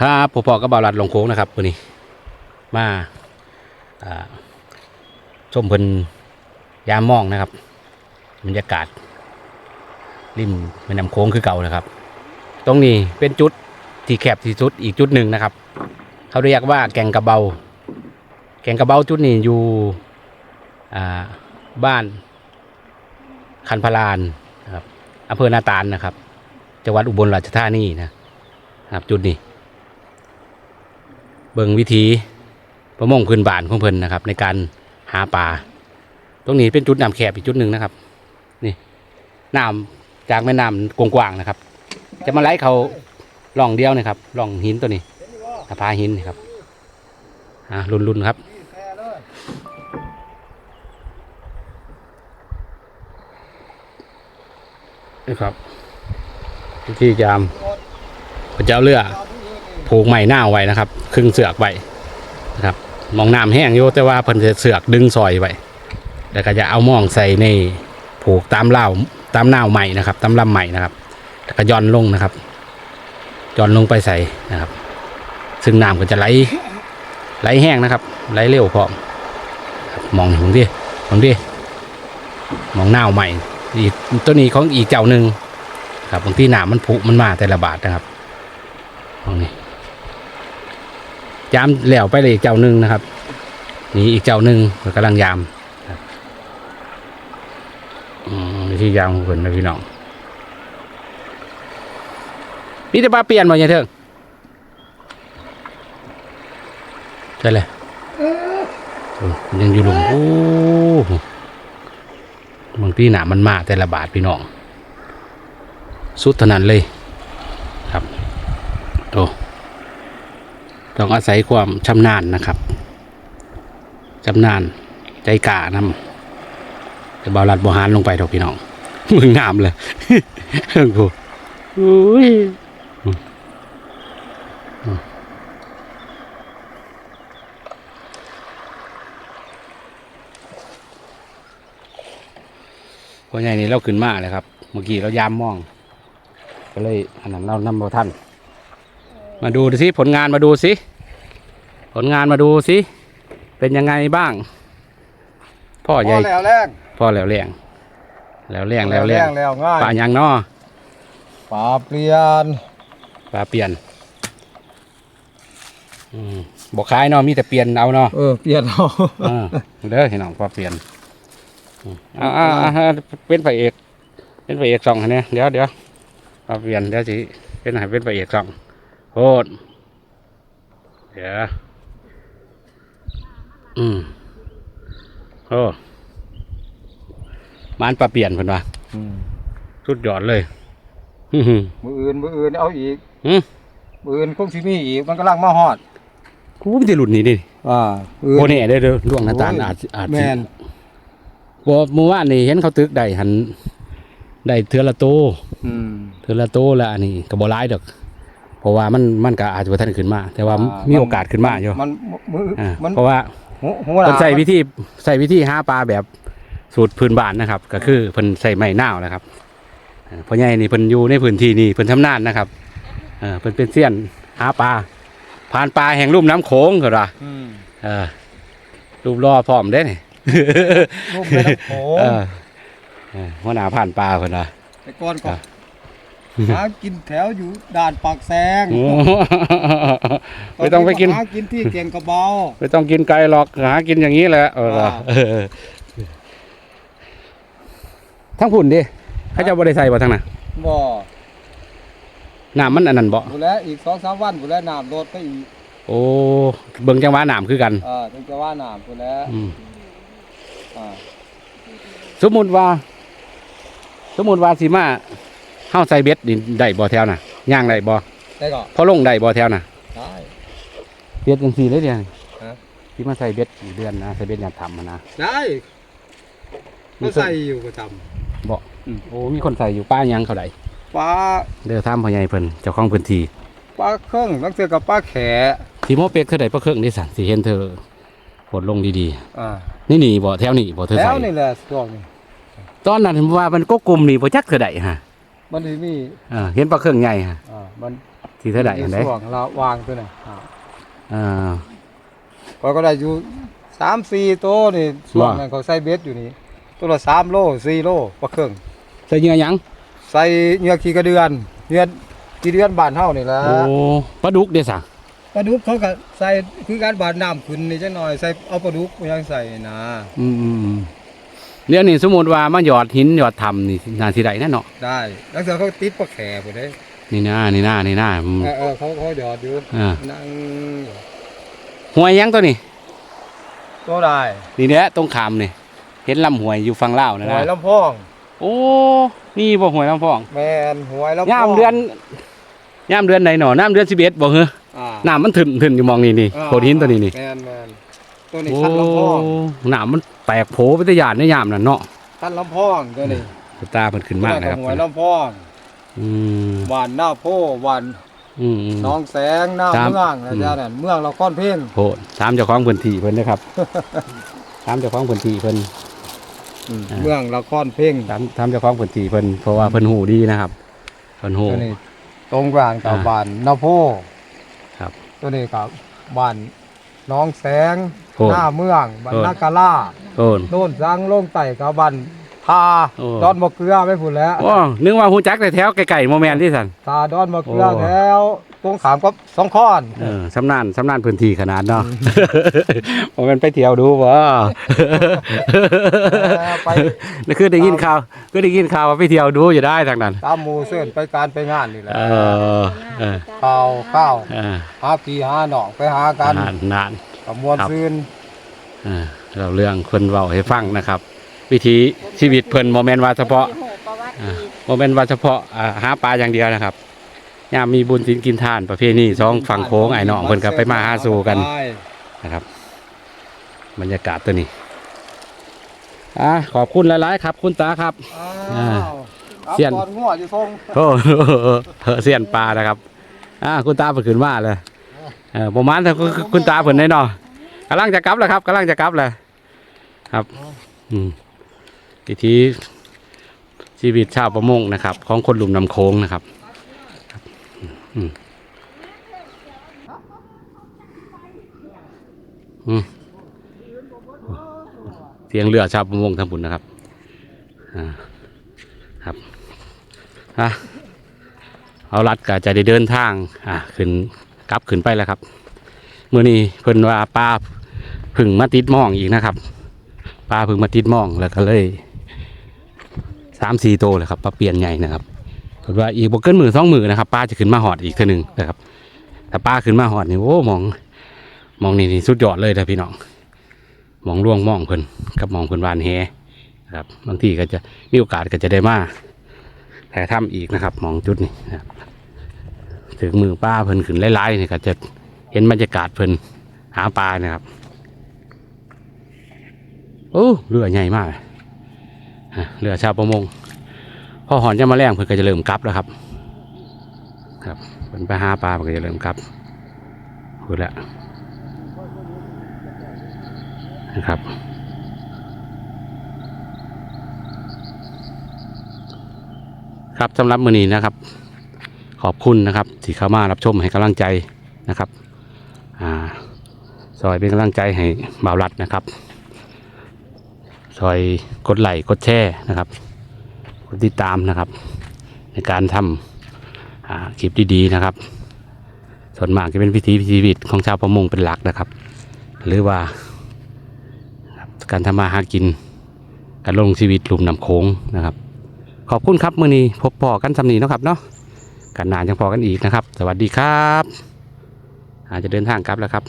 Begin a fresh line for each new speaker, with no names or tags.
ครับพอพอก็บาวรัดลงโค้งนะครับวันนี้มาชมเพิ่นยามมองนะครับบรรยากาศ ริมแม่น้ำโค้งคือเก่านะครับ ตรงนี้เป็นจุดที่แคบที่สุดอีกจุดหนึ่งนะครับ เขาเรียกว่าแก่งกระเบา แก่งกระเบาจุดนี้อยู่บ้านคันพลานนะครับอำเภอนาตาลนะครับ จังหวัดอุบลราชธานีนะครับจุดนี้ เบิ่งวิธีประมงพื้นบ้านของเพิ่นนะครับ ในการหาปลาตรงนี้เป็นจุดน้ำแคบอีกจุดหนึ่งนะครับ นี่น้ำจากแม่น้ำกว้างๆนะครับ จะมาไล่เขาล่องเดียวนะครับล่องหินตัวนี้สะพาหินครับอ่ารุนๆครับนี่ครับวิธียามพระเจ้าเรือ ผูกไหม้หน้าไว้นะครับ ครึ่งเสือกไว้นะครับมองน้ำแห้งอยู่แต่ว่าเพิ่นจะเสือกดึงซอยไว้แล้วก็จะเอาหม่องใส่ในผูกตามเล่าตามหน้าวใหม่นะครับ ตามลำใหม่นะครับแล้วก็ย่อนลงนะครับย่อนลงไปใส่นะครับ ซึ่งน้ำก็จะไหลไหลแห้งนะครับ ไหลเร็วพร้อมมองถึงดิมองดิมองหน้าวใหม่อีกตัวนี้ของอีกเจ้าหนึ่งครับบางที่หนามมันผุมันมาแต่ละบาทนะครับตรงนี้ ยามแหลวไปเลยอีกเจ้าหนึ่งนะครับนี่อีกเจ้าหนึ่งกำลังยามครับอืมวิธียามของคนนะพี่น้องนี่จะปลาเปลี่ยนมาเนี่ยเถอะใช่เลยยังอยู่หลุมโอ้บางที่หนามันมาแต่ละบาทพี่น้อง สุดเท่านั้นเลยครับโอ้ ต้องอาศัยความชำนาญนะครับชำนาญใจกล้านำจะบาลัดบหารลงไปเถอะพี่น้องมึงงามเลยเฮ้ยกูอุ้ยอืมอืมพอใหญ่นี่เราขึ้นมาเลยครับ เมื่อกี้เรายามมอง ก็เลยอันนั้นเรานำบท่าน มาดูสิผลงานมาดูสิ ผลงานมาดูสิ เป็นยังไงบ้าง พ่อใหญ่
พอแล้วแรง
พ่อแล้วแรงแล้วแรงแล้วแรง
แล้วง่าย
ป่ายังเนาะ
ป่าเปลี่ยน
ป่าเปลี่ยนอืมบอกขายเนาะมีแต่เปลี่ยนเอาเนาะ
เออเปลี่ยนเอา
เออเด้อพี่น้องป่าเปลี่ยนอืมเอ่าอ่าอ่าเป็นพระเอกเป็นพระเอกสองอันเนี้ยเดี๋ยวเดี๋ยวป่าเปลี่ยนเดี๋ยวสิเป็นให้เป็นพระเอกสอง โคตรเดี๋ยวอืมโอ้มานป่าเปลี่ยนเพิ่นว่า
อืม
สุดยอดเลยอื้อหือ
มืออื่นมืออื่นเอาอีก
หืม
มืออื่นคงสิมีอีกมันกำลังมาฮอด
กูไม่ได้หลุดนี่ดิ
อ่า
โบนี่ได้เด้อล่วงหน้าตาลอาจอาจสิ
แม่น
บ่เมื่อวานนี่เห็นเขาตึกได้หันได้เทือละโต
อืม
เทือละโตแล้วอันนี้ก็บ่ร้ายดอก เพราะว่ามันมันก็อาจจะบ่ทันขึ้นมา แต่ว่า
อ่ามี
มีโอกาสขึ้นมาอยู่
มันมือ
อ่า
มัน
เพราะว่า
หัวหัวห
เพิ่น
น้า
ใส่วิธีใส่วิธีหาปลาแบบสูตรพื้นบ้านนะครับ ก็คือเพิ่นใส่ไม้นาวนะครับอ่าพ่อใหญ่นี่เพิ่นอยู่ในพื้นที่นี่เพิ่นชำนาญนะครับเออเพิ่นเป็นเซียนหาปลาผ่านปลาแห่งลุ่มน้ำโขงก็ว่า
อืม
เออรูปรอพร้อมได้นี่
รูปแม่น้ำโขง
เออเออหัวหน้าผ่านปลาคนละ
แต่ก่อนก็
อะ
หากินแถวอยู่ด่านปากแซง
โอ้ไม่ต้องไปกิน
หากินที่เก่งกระเบา
ไม่ต้องกินไก่หรอกหากินอย่างนี้แหละเออ
อ่า
เออทั้งผุ่นดิเขาเจะบริใส่บ่ทั้งน่ะ
บ่
น้ำมันอันนั้นบ่
ผู้แล้วอีกสองสามวันผู้แล้วน้ำลดไปอีก
โอ้เบิ่งจังหวะน้ำคือกัน
เออถึงจะว่าน้ำผู้แล้ว
อืม
อ่า
สมมุติว่า สมมุติว่าสิมา เฮาใส่เบ็ดนี่ได้บ่แถวน่ะย่างได้บ่
ได้ก็
พอลงได้บ่แถวน่ะ
ได้
เบ็ดจังซี่เลยเดียว
ฮะ
ที่มาใส่เบ็ดกี่เดือนนะใส่เบ็ดยามทำอะนะ
ได้ก็ใส่อยู่ประจ
บอกโอ้มีคนใส่อยู่ป้ายังเขาไดำ
ปลา
เด้อท่ามพ่อใหญ่เพิ่นเจ้าของพื้นที่
ปลาเครื่องลังเสือกับปลาแข
ทีโมเป็กเท่าใดเพราะเครื่องนี่สั่นสิเห็นเธอโหดลงดี
อ่า
ๆนี่นี่บ่แถวนี่บ่เธอ
แล้
ใส่
วนี่แหละช่วงนี้
ตอนนั้นผมว่ามันก็กลุ่มนี่บ่จักเท่าใดฮะ
มันที่นี่
เออเห็นปลาเครื่องใหญ่ฮะ
อ่ามันท
ที่เท่าไหร่อันใด
ช่วงเราวางตัวไหนอ่า
อ่า
ข้อยก็ได้อยู่สามสี่ตัวนี่ช่วง
ว่า
นั้นเขาใส่เบ็ดอยู่นี่ตัวละสามโลสี่โลปลาเครื่อง
ใส่เหงื่อหยัง
ใส่เหงือกขี้กระเดือนเหงือกขี้เดือนบ้านเฮานี่แหละ
โอ้ปลาดุกเด้อสะ
ปลาดุกเขาก็ใส่คือการบาดน้ำขึ้นนี่จังหน่อยใส่เอาปลาดุกมายังใส่นะ
อืม อืมอืมเดี๋ยวนี้สมมุติว่ามาหยอดหินหยอดถ้ำนี่นาทีใดแน่เนาะ
ได้แล้วเสือเขาติดปลาแขพุ่นเด้
นี่นะนี่นะนี่นะอืม
เออเออเขาเขาหยอดอยู่
อ่า
นั่ง
หวยหยังตัวนี้
ก็ได้
นี่เนี่ยตรงขามนี่เห็นลำหวยอยู่ฝั่งลาวนะ
ห
นะ
วยลำพอง
โอ้นี่บ่หวยลำพอง
แมนหวยลำพอง
ย่ามเดือนย่ามเดือนไหนหนอน้ำเดือนสิบเอ็ดบ่เหรอ
อ่า
น้ำมันถึนถึนอยู่มองนี่นี่
อ่า
โขดหินตัวนี้นี่
แมนแมน ตัวนี้
โอ้
คันลำพอง
น้ำมันแตกโผไปแตะยานในยามนั่นเนาะ
คันลำพองตัวนี้
ตาเพิ่นขึ้นมากนะครับ
หวยลำพอง
อืม
หวานหน้าโพหวาน
อืมอืม
น้องแสงหน้า
ครับ
เมืองนะจ๊ะนั่นเมืองเราค่อนเพ่ง
โหถามเจ้าของพื้นที่เพิ่นนะครับ ถามเจ้าของพื้นที่เพิ่นอ่า
เมืองละครเพ่ง
ถามถามเจ้าของพื้นที่เพิ่นเพราะว่าเพิ่นหูดีนะครับเพิ่นหู
ตัวนี้ตรงกลางกับ
อ่า
บ้านนาโพ
ครับ
ตัวนี้กับบ้านน้องแสง
โอ้
หน้าเมืองบ้าน
โอ้
นากาล่า
โอ้น
โน่นสังลงไต่กับบ้านทา
โอ้
ดอนมะเกลือไม่พูดแล้ว
โอ้นึกว่าฮู้จักแต่แถวไกลๆโมแมนที่สั่น
ทาดอนมะเกลือ
โอ้
แถวตรงขามกับสองข้อน
เออสำนานสำนานพื้นที่ขนาดเนาะโมแมนไปเที่ยวดูบ่
เออไป
นี่คือได้ยินข่าวก็ได้ยินข่าวว่าไปเที่ยวดูอยู่ได้ทางนั้น
ตามหมูเสื่อนไปการไปงานนี่แหละ
เออเออ
ข้าวข้าว
เออ
หาพี่หาหนองไปหากัน
นานนาน
กับมวล
ครับ
ซืน
เออเราเรื่องคนเว้าให้ฟังนะครับ วิถีชีวิตเพิ่นโมเมนต์ว่าเฉพาะอ่าโมเมนต์ว่าเฉพาะอ่าหาปลาอย่างเดียวนะครับยามมีบุญสินกินทานประเพณีสองฝั่งโค้งไอ้น้องเพิ่นก็ไปมาหาสู่กัน
ได้
นะครับ บรรยากาศตัวนี้อะขอบคุณหลาย ๆ ครับ คุณตาครับ
อ้าว
เสี้ยน
อาก่อนงัวอยู่ทง
โอ้โหเสียนปลานะครับอ่าคุณตาเพิ่นขึ้นมาเลย เออประมาณแต่คุณตาเพิ่นได้เนาะกำลังจะกลับแล้วครับกำลังจะกลับเลยครับอืมวิธีชีวิตชาวประมงนะครับ ของคนหลุมนำโค้งนะครับครับอืมอืมเสียงเรือชาวประมงทางบุญนะครับอ่าครับอะเอารัดก็จะได้เดินทางอ่าขึ้น กลับขึ้นไปแล้วครับเมื่อนี้เพิ่นว่าปลาผึ่งมาติดมองอีกนะครับปลาผึ่งมาติดมองแล้วก็เลยสามสี่โตเลยครับปลาเปลี่ยนใหญ่นะครับเพิ่นว่าอีกบวกเกินมือสองมือนะครับปลาจะขึ้นมาหอดอีกเท่านึงนะครับแต่ปลาขึ้นมาหอดนี่โอ้มอง มองนี่นี่สุดยอดเลยนะพี่น้องมองล่วงมองเพิ่นกับมองเพิ่นวานแฮนะครับบางทีก็จะมีโอกาสก็จะได้มาถ่ายถ้ำอีกนะครับ มองจุดนี้นะครับ ถึงมือป้าเพิ่นขึ้นไล่ๆนี่ก็จะเห็นบรรยากาศเพิ่นหาปลานะครับโอ้เรือใหญ่มากอะเรือชาวประมงพอหอนจะมาแรงเพิ่นก็จะเริ่มกลับแล้วครับ ครับเพิ่นไปหาปลาเพิ่นก็จะเริ่มกลับพูดแล้วนะครับครับสำหรับมือนี้นะครับ ขอบคุณนะครับที่เข้ามารับชมให้กำลังใจนะครับอ่าซอยเป็นกำลังใจให้บ่าวรัดนะครับซอยกดไลค์กดแชร์นะครับกดติดตามนะครับ ในการทำอ่าคลิปดีๆนะครับ ส่วนมากจะเป็นวิถีชีวิตของชาวประมงเป็นหลักนะครับ หรือว่าการทำมาหากิน การลงชีวิตหลุมนำโค้งนะครับ ขอบคุณครับมือนี้พบปอกันสำนีนะครับเนาะ กันนานยังพอกันอีกนะครับ สวัสดีครับอาจจะเดินทางกลับแล้วครับ